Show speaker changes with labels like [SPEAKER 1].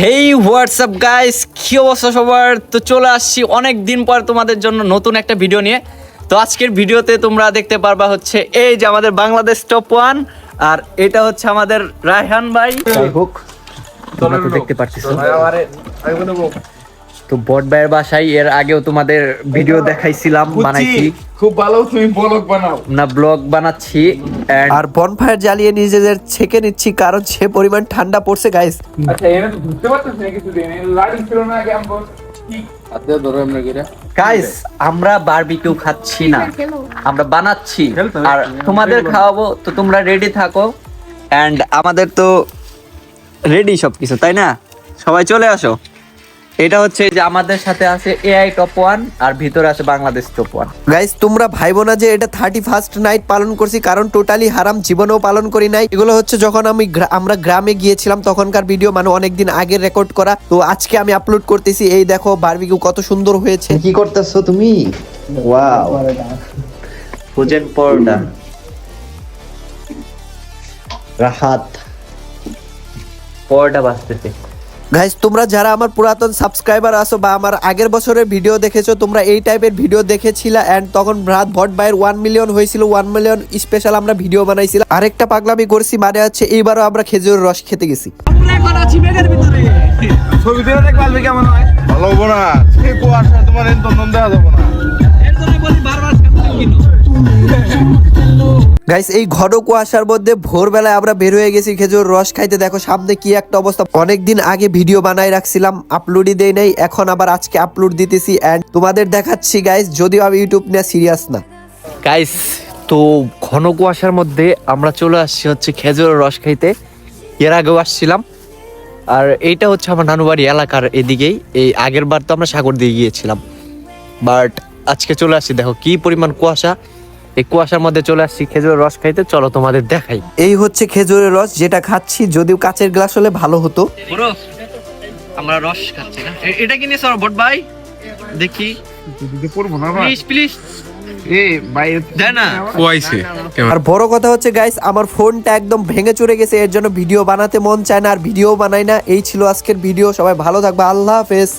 [SPEAKER 1] হেই WhatsApp guys কী অবস্থা সবার তো চলে আসছি অনেক দিন পর তোমাদের জন্য নতুন একটা ভিডিও নিয়ে তো আজকের ভিডিওতে তোমরা দেখতে পারবা হচ্ছে এই যে আমাদের বাংলাদেশ টপ ওয়ান আর এটা হচ্ছে আমাদের রায়হান ভাই হোক তোমরা তো দেখতে পারতেছো তো বট ভাইয়ের বাসায় এর আগেও তোমাদের ভিডিও দেখাইছিলাম বানাইছি।
[SPEAKER 2] খুব ভালো তুমি ব্লগ বানাও।
[SPEAKER 1] না ব্লগ বানাচ্ছি
[SPEAKER 3] আর বনফায়ার জ্বালিয়ে নিজেদের ছেকে নিচ্ছি কারণ সে পরিমাণ ঠান্ডা পড়ছে গাইস
[SPEAKER 2] আচ্ছা এনে তো ধরতে পারতেছ না কিছু দিন লাইটিং ছিল না আগে
[SPEAKER 1] গাইস আমরা বারবিকিউ খাচ্ছি না। আমরা বানাচ্ছি। আর তোমাদের খাওয়াবো তো তোমরা রেডি থাকো। এন্ড আমাদের তো রেডি সবকিছু তাই না? সবাই চলে আসো। এটা হচ্ছে যে আমাদের সাথে আছে এআই টপ ওয়ান আর ভিতরে আছে বাংলাদেশ টপ ওয়ান
[SPEAKER 3] গাইস তোমরা ভাইবো না যে এটা থার্টি ফার্স্ট নাইট পালন করছি কারণ টোটালি হারাম জীবনেও পালন করি নাই। এগুলো হচ্ছে যখন আমি আমরা গ্রামে গিয়েছিলাম তখনকার ভিডিও মানে অনেকদিন আগে রেকর্ড করা। তো আজকে আমি আপলোড করতেছি এই দেখো বারবিকিউ কত সুন্দর হয়েছে।
[SPEAKER 4] কি করতেছো তুমি? Wow
[SPEAKER 1] frozen paratha
[SPEAKER 4] Rahat.
[SPEAKER 1] পরোটা বাজতেছে।
[SPEAKER 3] গাইস তোমরা যারা আমার পুরাতন সাবস্ক্রাইবার আছো বা আমার আগের বছরের ভিডিও দেখেছ তোমরা এই টাইপের ভিডিও দেখেছিলে এন্ড তখন রাত ভট বাইয়ের ওয়ান মিলিয়ন হয়েছিল ওয়ান মিলিয়ন স্পেশাল আমরা ভিডিও বানাইছিলাম। আরেকটা পাগলামি করছি মানে হচ্ছে এইবারও আমরা খেজুরের রস খেতে গেছি।
[SPEAKER 2] দেখ কেমন হয়? ভালো না কুয়াশা তোমার এনতন দেওয়া যাব না।
[SPEAKER 3] গাইস এই ঘন কুয়াশার মধ্যে ভোরবেলায় আমরা বের হয়ে গেছি খেজুর রস খাইতে। দেখো, সামনে কি একটা অবস্থা। অনেকদিন আগে ভিডিও বানাই রাখছিলাম আপলোডই দেই নাই। এখন আবার আজকে আপলোড দিতেছি এন্ড তোমাদের দেখাচ্ছি গাইস যদিও আমি ইউটিউব নিয়ে সিরিয়াস না।
[SPEAKER 1] গাইস তো ঘন কুয়াশার মধ্যে আমরা চলে আসছি হচ্ছে খেজুরের রস খাইতে। এর আগেও আসছিলাম। আর এইটা হচ্ছে আমার নানুবাড়ি এলাকার এদিকেই। এই আগের বার তো আমরা সাগর দিয়ে গিয়েছিলাম। বাট আজকে চলে আসছি, দেখো, কি পরিমাণ কুয়াশা। এই কুয়াশার মধ্যে চলে আসছি খেজুরের রস খাইতে চলো তোমাদের দেখাই।
[SPEAKER 3] এই হচ্ছে খেজুরের রস যেটা খাচ্ছি যদিও কাচের গ্লাস হলে ভালো হতো।
[SPEAKER 1] আমরা রস খাচ্ছি না। এটা কি নিয়ে বট ভাই? দেখি। প্লিজ প্লিজ
[SPEAKER 3] আর বড় কথা হচ্ছে গাইস আমার ফোনটা একদম ভেঙে চড়ে গেছে এর জন্য ভিডিও বানাতে মন চায় না আর ভিডিও বানাই না। এই ছিল আজকের ভিডিও সবাই ভালো থাকবে আল্লাহ হাফেজ।